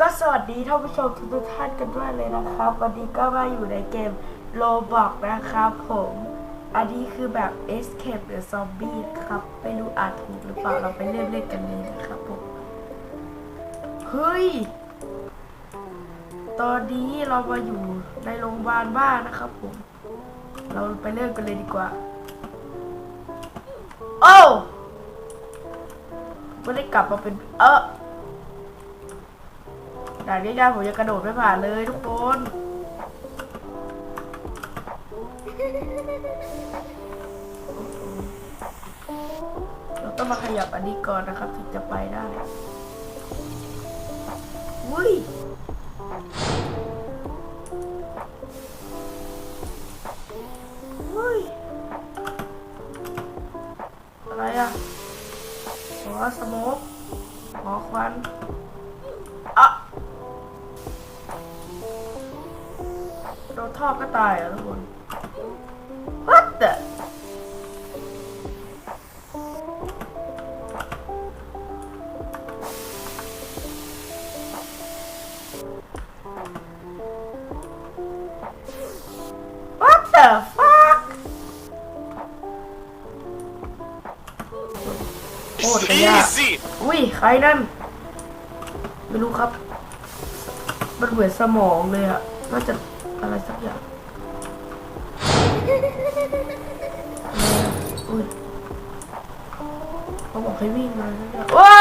ก็สวัสดีท่านผู้ชมทุกท่านกันด้วยเลยนะครับ วันนี้ก็มาอยู่ในเกมโลบอกนะครับผม อันนี้คือแบบ Escape หรือ Zombie นะครับ ไม่รู้อ่านถูกหรือเปล่าเราไปเล่นเล่นกันเลยนะครับผม เฮ้ย ตอนนี้เรามาอยู่ในโรงพยาบาลบ้านนะครับผม เราไปเริ่มกันเลยดีกว่า โอ้ไม่ได้กลับมาเป็นเออ ด่านยากๆผมยังกระโดดไม่ผ่านเลยทุกคน เราต้องมาขยับอันนี้ก่อนนะครับ ถึงจะไปได้วุ้ยวุ้ยอะไรอะหัวสโมกหัวควัน โดนท่อก็ตายเหรอะทุกคน What the วัด the fuck โคตรจะยาก Easy! อุ้ย ใครนั่น ไม่รู้ครับ มันเหมือนสมองเลยอะน่าจะ อะไรสักอย่างอะไรอะอุ้ยเขาบอกให้วิ่งมาสักอย่างว้า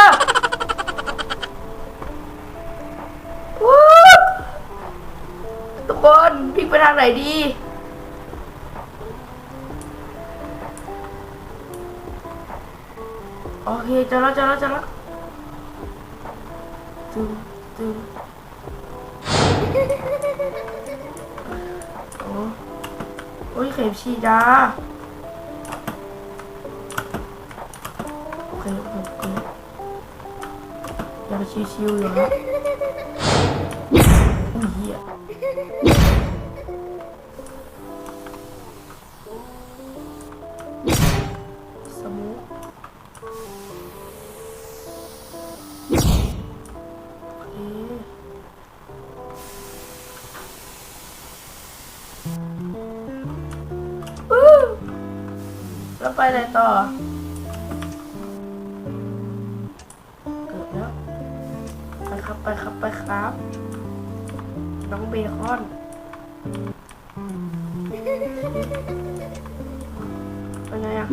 ว้าทุกคนวิ่งไปทางไหนดีโอเคเจอแล้วเจอแล้วเจอแล้วตึงตึง โอ้โอ้ยเข็มฉีดยาโอเคโอเคโอเคยังชิวๆอยู่นะอุ้ยเหี้ย ไปไหนต่อ เกิดแล้ว ไปครับไปครับไปครับ น้องเบคอนไปไงอะ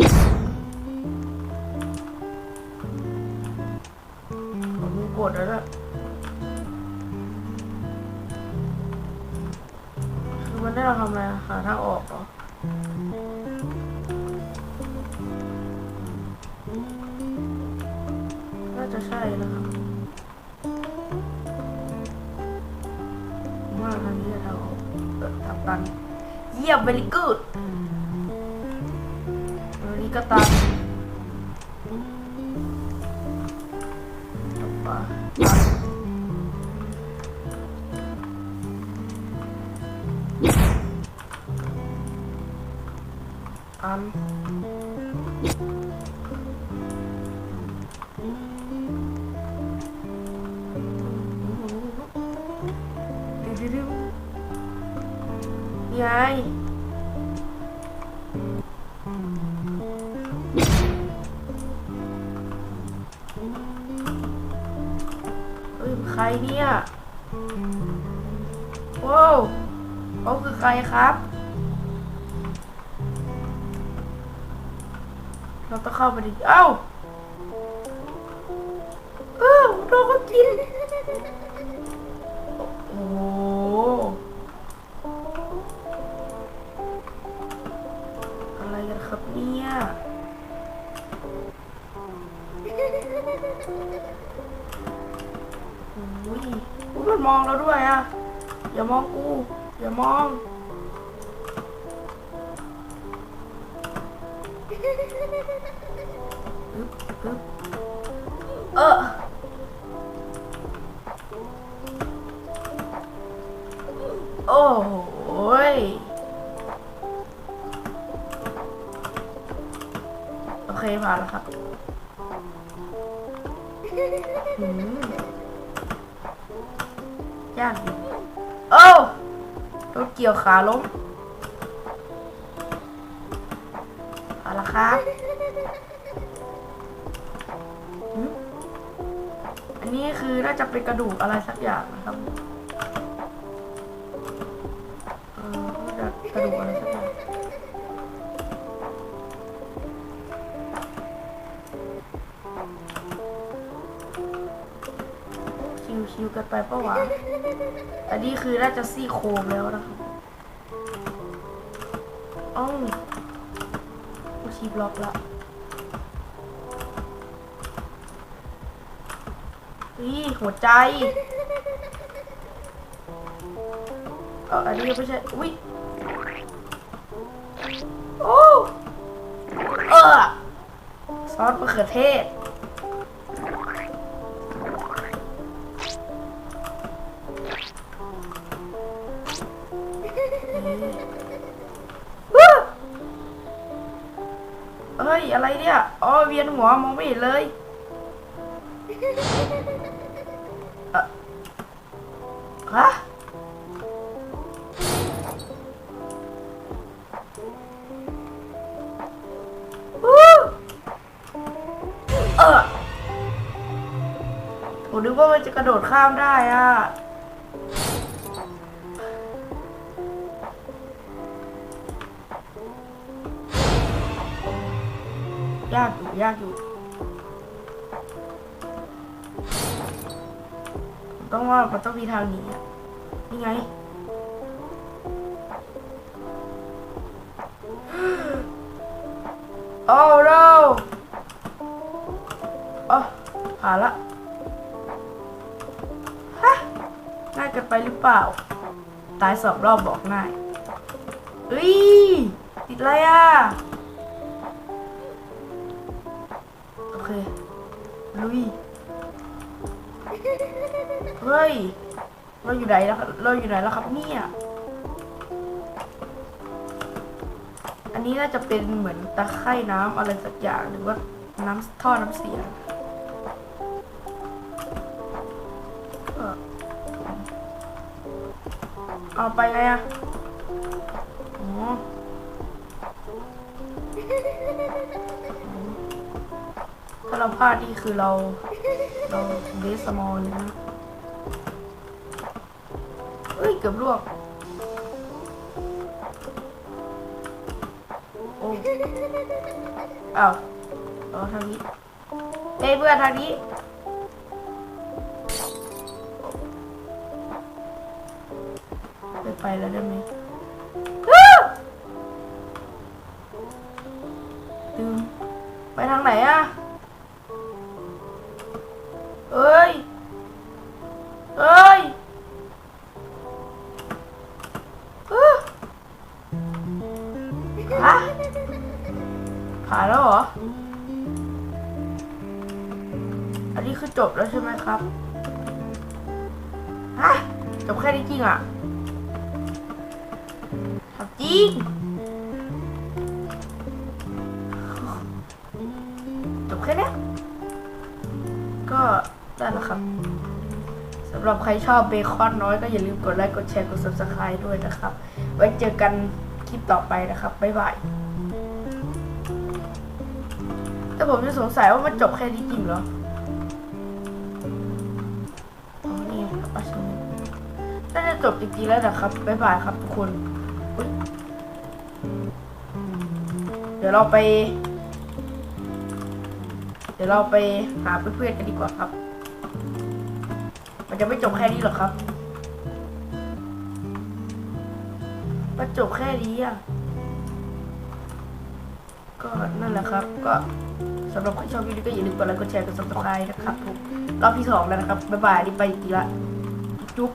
ผมกดแล้วนะคือมันได้เราทำอะไรอะหาทางออกเหรอางตันเยี่ยม very good อันนี้ก็ เฮ้ยใครเนี่ยว้าวเขาคือใครครับ เราต้องเข้าไปดิเอ้าเอ้าโดนกิน โอ้โห โอ้ยอุ๊ยมันมองเราด้วยอะอย่ามองกู อย่ามอง เออโอ้ยโอเคผ่านแล้วครับ ยากโอ้รถเกี่ยวขาล้มเอาละครับอันนี้คือน่าจะเป็นกระดูกอะไรสักอย่างนะครับ เออน่าจะกระดูกอะไร สักอย่างชิวกันไปปะวะอันนี้คือน่าจะซี่โครงแล้วนะครับอ้าวกูชีบล็อกละนี่หัวใจ เอออันนี้ยังไม่ใช่ อุ้ยโอ้เออซอสมะเขือเทศ อะไรเนี่ยอ๋อเวียนหัวมองไม่เห็นเลยฮะเออผมนึกว่ามันจะกระโดดข้ามได้อะ ยากอยู่ยากอยู่ ต้องว่ามันต้องมีทางหนีอะนี่ไงโอ้ no อ๋อผ่านละฮะง่ายเกินไปหรือเปล่า ตายสองรอบบอกง่ายเฮ้ยติดอะไรอะ เค ลุย เฮ้ย เราอยู่ไหนแล้วครับเราอยู่ไหนแล้วครับเนี่ย อันนี้น่าจะเป็นเหมือนตะไคร่น้ำอะไรสักอย่างหรือว่าน้ำท่อน้ำเสียเออเอาไปไงอะอ๋อ ถ้าเราพลาดนี่คือเรา เราเบสสมอลเลยนะเฮ้ย เกือบร่วงโอ้อ้าวเอาทางนี้เฮ้ยเพื่อนทางนี้ไปไปแล้วได้ไหมอ้าวลืมไปทางไหนอะ ฮะผ่านแล้วเหรอ อันนี้คือจบแล้วใช่ไหมครับ ฮะ จบแค่นี้จริงอะทำจริง จบแค่นี้ ก็ได้แล้วครับสำหรับใครชอบเบคอนน้อยก็อย่าลืมกดไลค์ กดแชร์ กด subscribe ด้วยนะครับ ไว้เจอกัน ลิปต่อไปนะครับ บ๊ายบายแต่ผมจะสงสัยว่ามันจบแค่นี้จริงเหรออ๋อนี่อาชิมน่าจะจบจริงๆแล้วนะครับ บ๊ายบายครับทุกคน เดี๋ยวเราไป เดี๋ยวเราไปหาเพื่อนๆกันดีกว่าครับ มันจะไม่จบแค่นี้หรอกครับ ก็จบแค่นี้อะ ก็นั่นแหละครับ ก็สำหรับใครชอบวิดีโอก็อย่าลืมกดไลค์กดแชร์กดซับสไครต์นะครับผมรอบที่สองแล้วนะครับ บ๊ายบายนี่ไปอีกทีละจุ๊บ